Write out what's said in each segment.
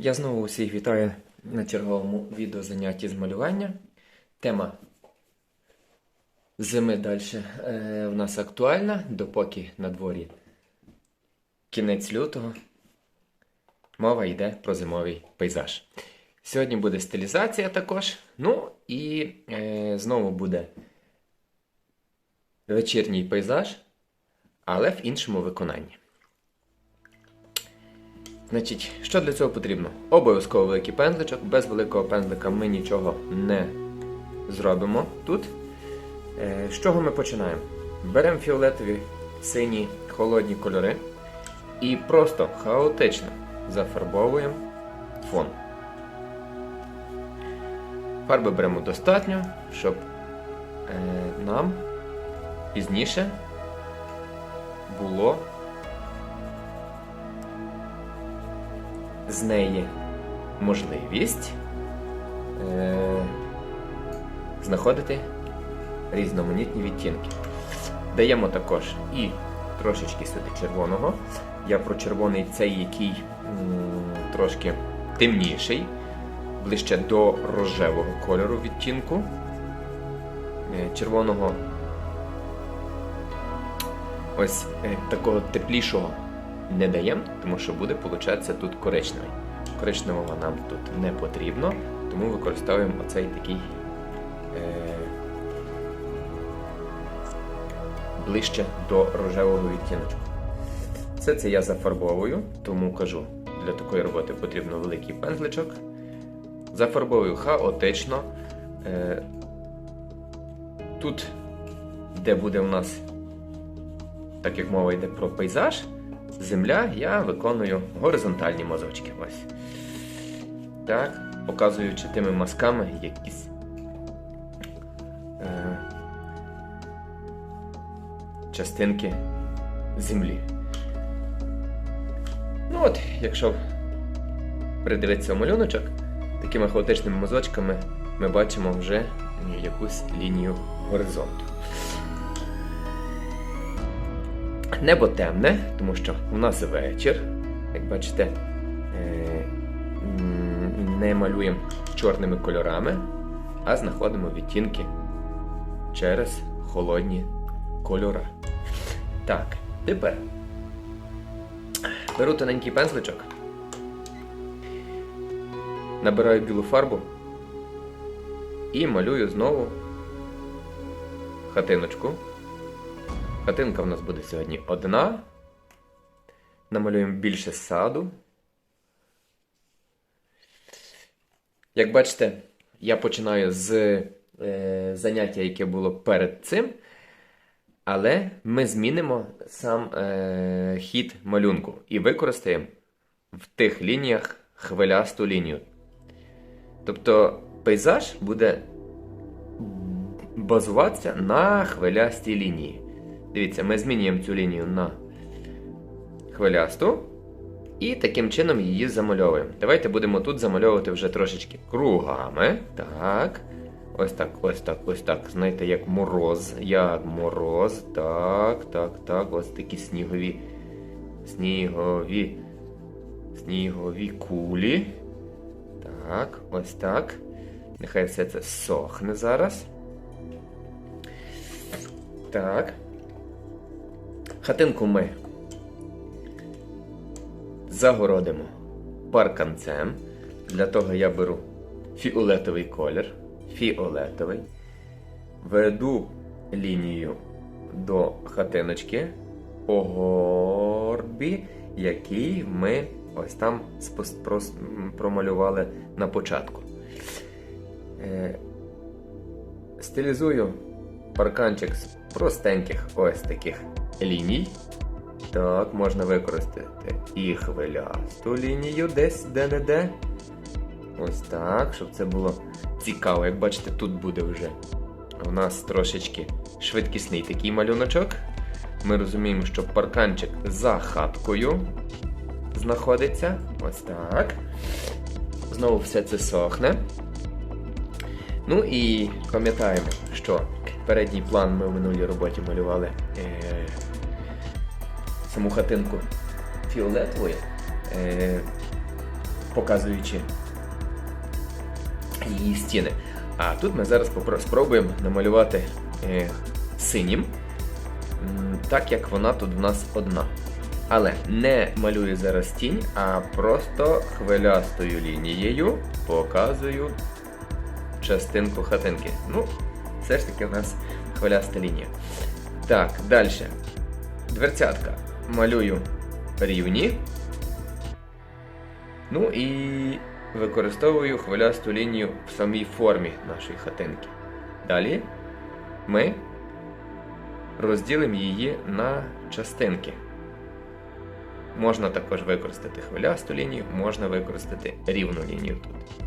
Я знову усіх вітаю на черговому відеозанятті з малювання. Тема зими далі е, в нас актуальна, допоки на дворі кінець лютого. Мова йде про зимовий пейзаж. Сьогодні буде стилізація також. Ну і е, знову буде вечірній пейзаж, але в іншому виконанні. Значить, що для цього потрібно? Обов'язково великий пензличок. Без великого пензлика ми нічого не зробимо тут. Е, З чого ми починаємо? Беремо фіолетові, сині, холодні кольори і просто хаотично зафарбовуємо фон. Фарби беремо достатньо, щоб е, нам пізніше було з неї можливість е, знаходити різноманітні відтінки. Даємо також і трошечки сюди червоного. Я про червоний цей, який м, трошки темніший, ближче до рожевого кольору відтінку. Е, червоного ось е, такого теплішого не даємо, тому що буде получатися тут коричневий. Коричневого нам тут не потрібно, тому використовуємо оцей такий е, ближче до рожевого відтіночку. Все це я зафарбовую, тому кажу, для такої роботи потрібно великий пензличок. Зафарбовую хаотично. Е, тут, де буде у нас, так як мова йде про пейзаж, земля, я виконую горизонтальні мазочки. Ось. Так, показуючи тими мазками якісь. Е, частинки землі. Ну от, якщо придивитися малюночок, такими хаотичними мазочками ми бачимо вже якусь лінію горизонту. Небо темне, тому що у нас вечір. Як бачите, е, не малюємо чорними кольорами, а знаходимо відтінки через холодні кольори. Так, тепер беру тоненький пензличок, набираю білу фарбу і малюю знову хатиночку. Хатинка в нас буде сьогодні одна. Намалюємо більше саду. Як бачите, я починаю з е, заняття, яке було перед цим. Але ми змінимо сам е, хід малюнку і використаємо в тих лініях хвилясту лінію. Тобто пейзаж буде базуватися на хвилястій лінії. Дивіться, ми змінюємо цю лінію на хвилясту і таким чином її замальовуємо. Давайте будемо тут замальовувати вже трошечки кругами. Так. Ось так, ось так, ось так. Знаєте, як мороз. Як мороз. Так, так, так. Ось такі снігові. Снігові. Снігові кулі. Так, ось так. Нехай все це сохне зараз. Так. Хатинку ми загородимо парканцем. Для того я беру фіолетовий колір. Фіолетовий. Веду лінію до хатиночки по горбі, який ми ось там промалювали на початку. Е, Стилізую парканчик з простеньких ось таких ліній. Так, можна використати і хвилясту лінію десь де-не-де. Ось так, щоб це було цікаво. Як бачите, тут буде вже у нас трошечки швидкісний такий малюночок. Ми розуміємо, що парканчик за хаткою знаходиться. Ось так. Знову все це сохне. Ну і пам'ятаємо, що передній план ми в минулій роботі малювали е, саму хатинку фіолетовою. Е, показуючи її стіни. А тут ми зараз спробуємо намалювати е, синім, так як вона тут в нас одна. Але не малюю зараз тінь, а просто хвилястою лінією показую частинку хатинки. Ну, все ж таки в нас хвиляста лінія. Так, далі. Дверцятка. Малюю рівні. Ну і використовую хвилясту лінію в самій формі нашої хатинки. Далі ми розділимо її на частинки. Можна також використати хвилясту лінію, можна використати рівну лінію тут.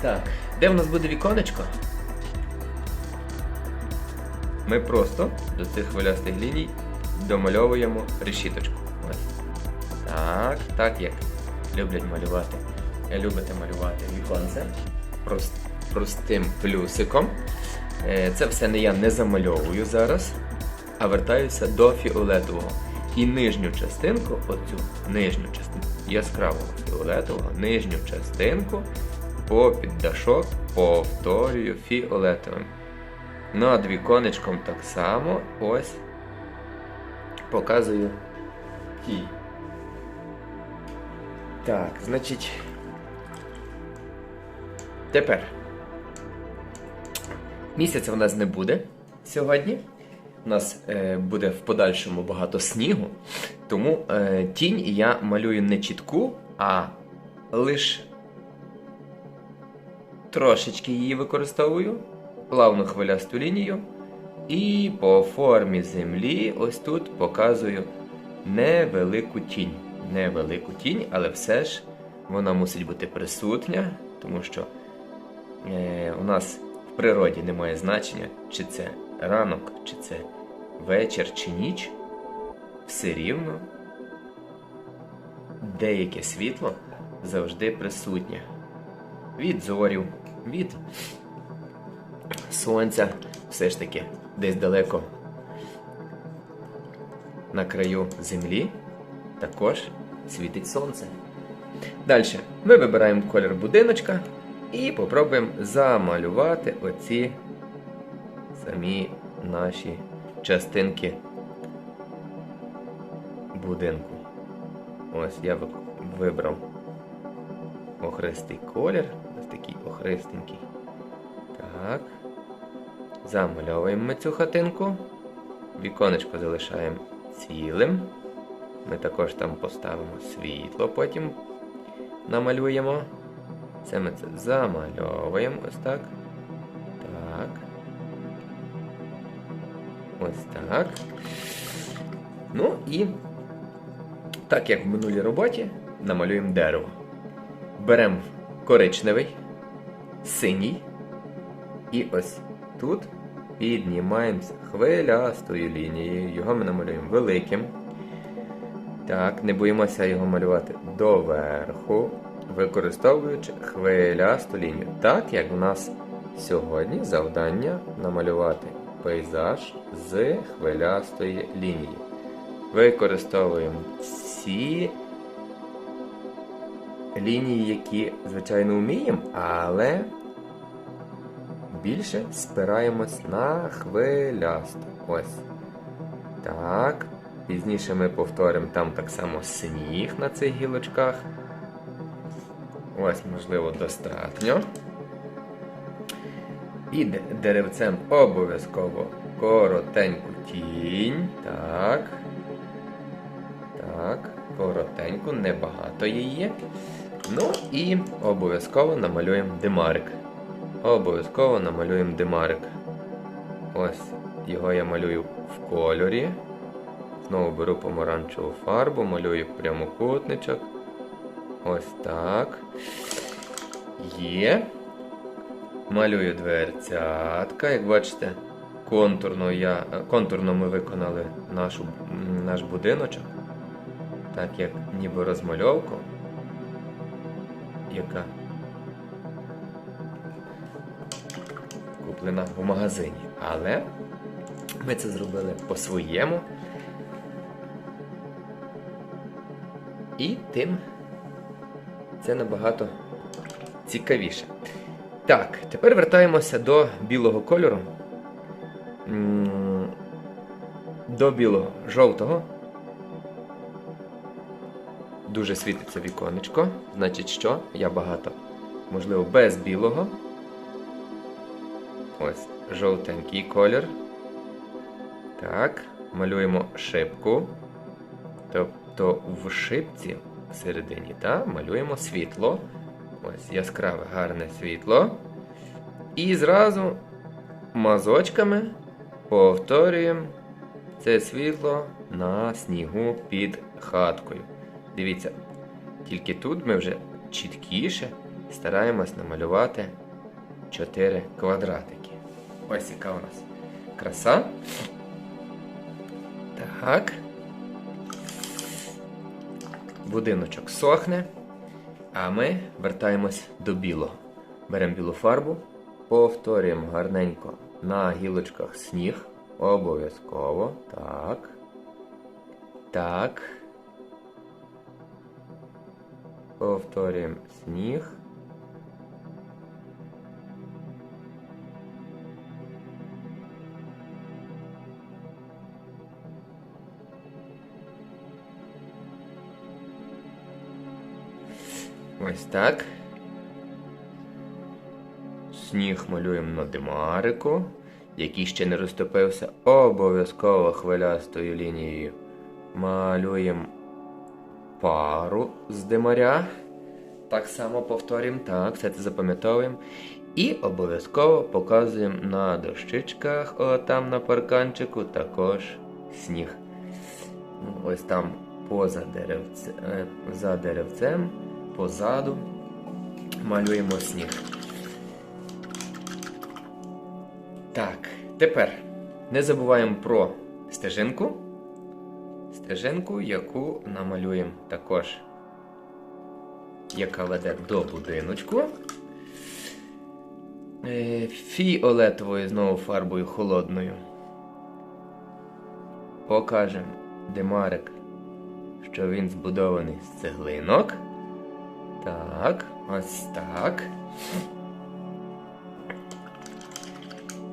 Так, де в нас буде віконечко? Ми просто до цих хвилястих ліній домальовуємо решіточку. Ось. Так, так як люблять малювати. Любите малювати віконце прост, простим плюсиком. Е, Це все не я не замальовую зараз, а вертаюся до фіолетового. І нижню частинку, оцю нижню частинку, яскравого фіолетового, нижню частинку по піддашок повторюю фіолетовим. Над віконечком так само ось показую ті. Так, значить. Тепер. Місяця в нас не буде сьогодні. У нас е, буде в подальшому багато снігу. Тому е, тінь я малюю не чітку, а лише трошечки її використовую, плавну хвилясту лінію. І по формі землі ось тут показую невелику тінь. Невелику тінь, але все ж вона мусить бути присутня, тому що е, у нас в природі немає значення, чи це ранок, чи це вечір, чи ніч. Все рівно деяке світло завжди присутнє. Від зорів, від сонця, все ж таки десь далеко на краю землі також світить сонце. Далі ми вибираємо колір будиночка і попробуємо замалювати оці самі наші частинки будинку. Ось я вибрав охристий колір, такий охристенький. Так. Замальовуємо ми цю хатинку. Віконечко залишаємо цілим. Ми також там поставимо світло, потім намалюємо. Це ми це замальовуємо ось так. Так. Ось так. Ну і так як в минулій роботі, намалюємо дерево. Беремо коричневий, синій. І ось тут піднімаємося хвилястою лінією. Його ми намалюємо великим. Так, не боїмося його малювати доверху, використовуючи хвилясту лінію. Так як в нас сьогодні завдання намалювати пейзаж з хвилястої лінії. Використовуємо всі лінії, які, звичайно, вміємо, але більше спираємось на хвилясту. Ось. Так. Пізніше ми повторимо там так само сніг на цих гілочках. Ось, можливо, достатньо. І деревцем обов'язково коротеньку тінь. Так. Так, коротеньку, небагато її. Ну і обов'язково намалюємо димарик. Обов'язково намалюємо димарик. Ось його я малюю в кольорі. Знову беру помаранчеву фарбу, малюю прямокутничок. Ось так. Є. Малюю дверцятка. Як бачите, контурно, я, контурно ми виконали нашу, наш будиночок. Так як ніби розмальовку, яка куплена в магазині. Але ми це зробили по-своєму. І тим це набагато цікавіше. Так, тепер вертаємося до білого кольору. До білого жовтого. Дуже світиться віконечко. Значить, що? Я багато. Можливо, без білого. Ось жовтенький колір. Так, малюємо шибку. Тобто в шибці всередині, та, малюємо світло. Ось яскраве гарне світло. І зразу мазочками повторюємо це світло на снігу під хаткою. Дивіться, тільки тут ми вже чіткіше стараємось намалювати 4 квадратики. Ось яка у нас краса. Так. Будиночок сохне, а ми вертаємось до білого. Беремо білу фарбу, повторюємо гарненько на гілочках сніг. Обов'язково. Так. Так. Повторюємо сніг. Ось так. Сніг малюємо на димарику, який ще не розтопився. Обов'язково хвилястою лінією малюємо пару з димаря. Так само повторюємо, так, все це запам'ятовуємо. І обов'язково показуємо на дощичках, о, там на парканчику, також сніг. Ось там поза деревце, е, за деревцем, позаду малюємо сніг. Так, тепер не забуваємо про стежинку. Стежинку, яку намалюємо також, яка веде до будиночку. Е, Фіолетовою знову фарбою холодною. Покажемо димарик, що він збудований з цеглинок. Так, ось так.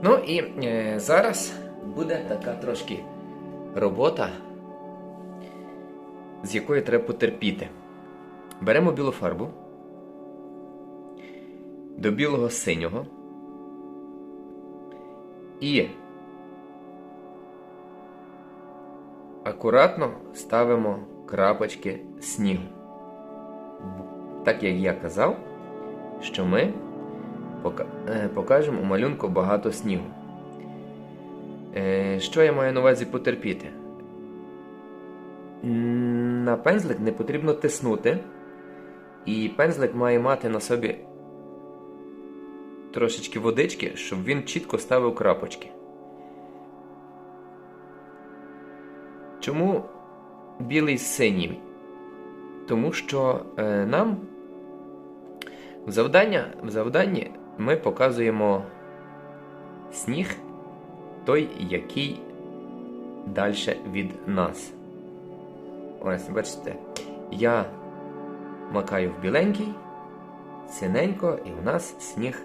Ну і е, зараз буде така трошки робота, з якою треба потерпіти. Беремо білу фарбу до білого синього і акуратно ставимо крапочки снігу. Так як я казав, що ми е, покажемо у малюнку багато снігу. Е, Що я маю на увазі потерпіти? На пензлик не потрібно тиснути, і пензлик має мати на собі трошечки водички, щоб він чітко ставив крапочки. Чому білий з синім? Тому що е, нам в, завдання, в завданні ми показуємо сніг, той, який далі від нас. Ось, бачите, я макаю в біленький, синенько, і в нас сніг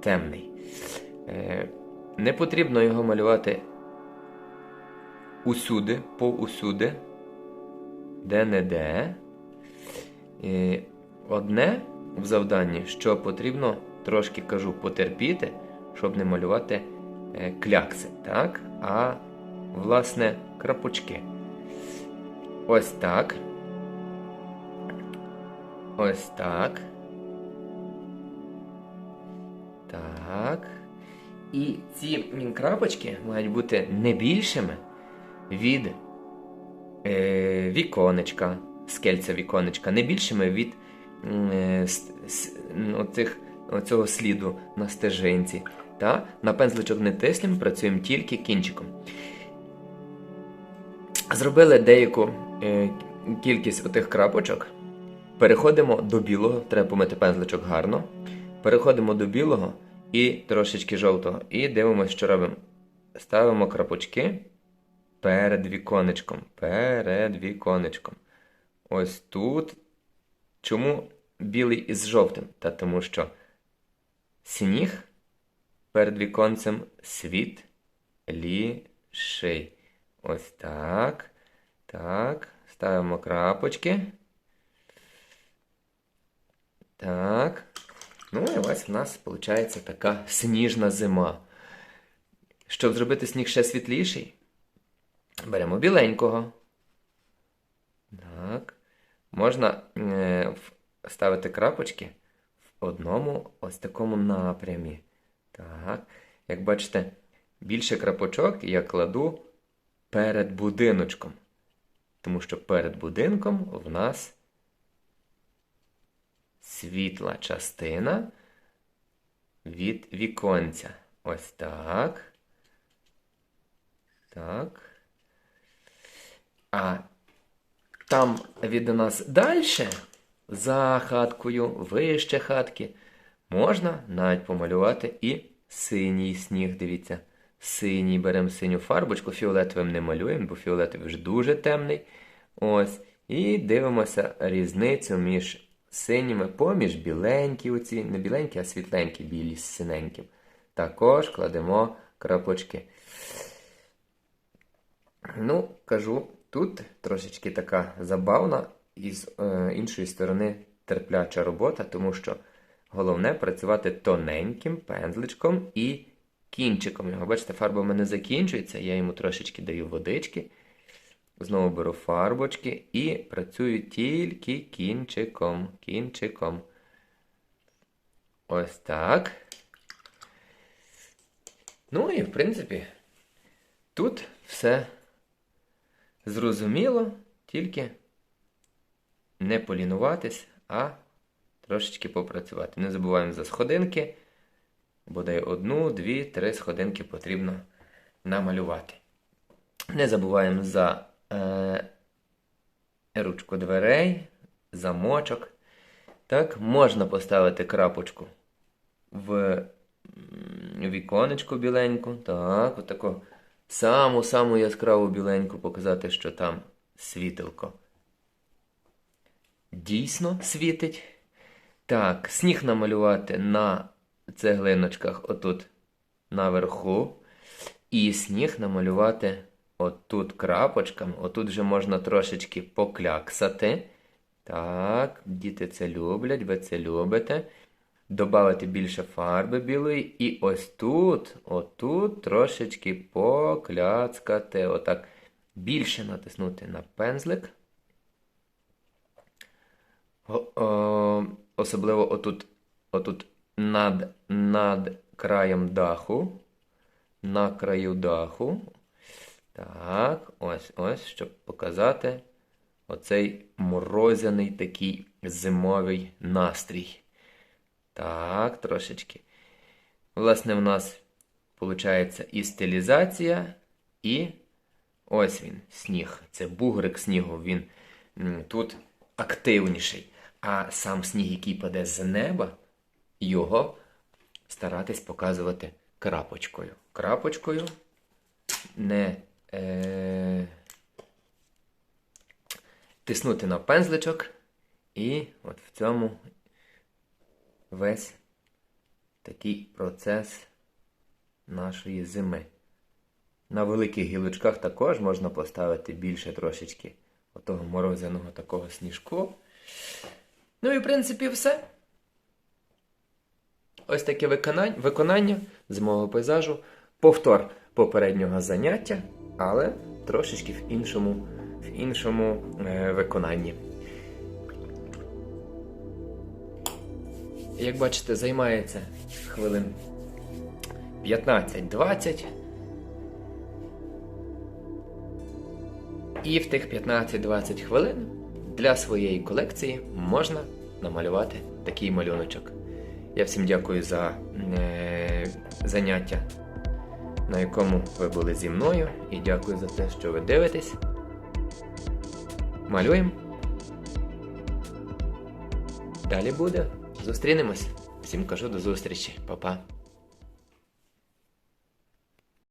темний. Е, не потрібно його малювати усюди, поусюди, де-не-де. І одне в завданні, що потрібно трошки кажу потерпіти, щоб не малювати е, клякси, так? а власне крапочки. Ось так. Ось так. Так. І ці крапочки мають бути не більшими від е, віконечка, скельця віконечка, не більшими від е, с- с- оцих, оцього сліду на стежинці. Та? На пензличок не тиснемо, працюємо тільки кінчиком. Зробили деяку е, кількість отих крапочок. Переходимо до білого, треба помити пензличок гарно. Переходимо до білого і трошечки жовтого. І дивимося, що робимо. Ставимо крапочки перед віконечком. Перед віконечком. ось тут. Чому білий із жовтим? Та тому що сніг перед віконцем світліший. Ось так. Так. Ставимо крапочки. Так. Ну і ось в нас виходить така сніжна зима. Щоб зробити сніг ще світліший, беремо біленького. Так. Можна е, ставити крапочки в одному ось такому напрямі. Так. Як бачите, більше крапочок я кладу перед будиночком. Тому що перед будинком в нас світла частина від віконця. Ось так. Так. А там від нас далі, за хаткою, вище хатки, можна навіть помалювати і синій сніг. Дивіться, синій беремо синю фарбочку, фіолетовим не малюємо, бо фіолетовий вже дуже темний. Ось. І дивимося різницю між синіми, поміж біленькі, оці, не біленькі, а світленькі білі з синеньким. Також кладемо крапочки. Ну, кажу, тут трошечки така забавна і з е, іншої сторони терпляча робота, тому що головне працювати тоненьким пензличком і кінчиком його. Бачите, фарба в мене закінчується, я йому трошечки даю водички. Знову беру фарбочки і працюю тільки кінчиком. Кінчиком. Ось так. Ну і, в принципі, тут все зрозуміло, тільки не полінуватись, а трошечки попрацювати. Не забуваємо за сходинки. Бодай одну, дві, три сходинки потрібно намалювати. Не забуваємо за е, ручку дверей, замочок. Так, можна поставити крапочку в м, віконечко біленьку. Так, отаку саму-саму яскраву біленьку показати, що там світилко. Дійсно світить. Так, сніг намалювати на цеглиночках отут наверху. І сніг намалювати отут крапочками. Отут вже можна трошечки покляксати. Так, діти це люблять, ви це любите. Добавити більше фарби білої. І ось тут, отут трошечки покляцкати. Отак. Більше натиснути на пензлик. О, о, особливо отут, отут над, над краєм даху. На краю даху. Так, ось ось, щоб показати оцей морозяний такий зимовий настрій. Так, трошечки. Власне, в нас виходить і стилізація, і ось він, сніг. Це бугрик снігу. Він тут активніший. А сам сніг, який паде з неба, його старатись показувати крапочкою. Крапочкою не е, тиснути на пензличок, і от в цьому весь такий процес нашої зими. На великих гілочках також можна поставити більше трошечки отого морозяного такого сніжку. Ну і в принципі все. Ось таке виконання, виконання зимового пейзажу. Повтор попереднього заняття, але трошечки в іншому, в іншому е, виконанні. Як бачите, займається хвилин 15-20. І в тих 15-20 хвилин для своєї колекції можна намалювати такий малюночок. Я всім дякую за е, заняття, на якому ви були зі мною, і дякую за те, що ви дивитесь. Малюємо. Далі буде. Зустрінемось. Всім кажу до зустрічі. Па-па.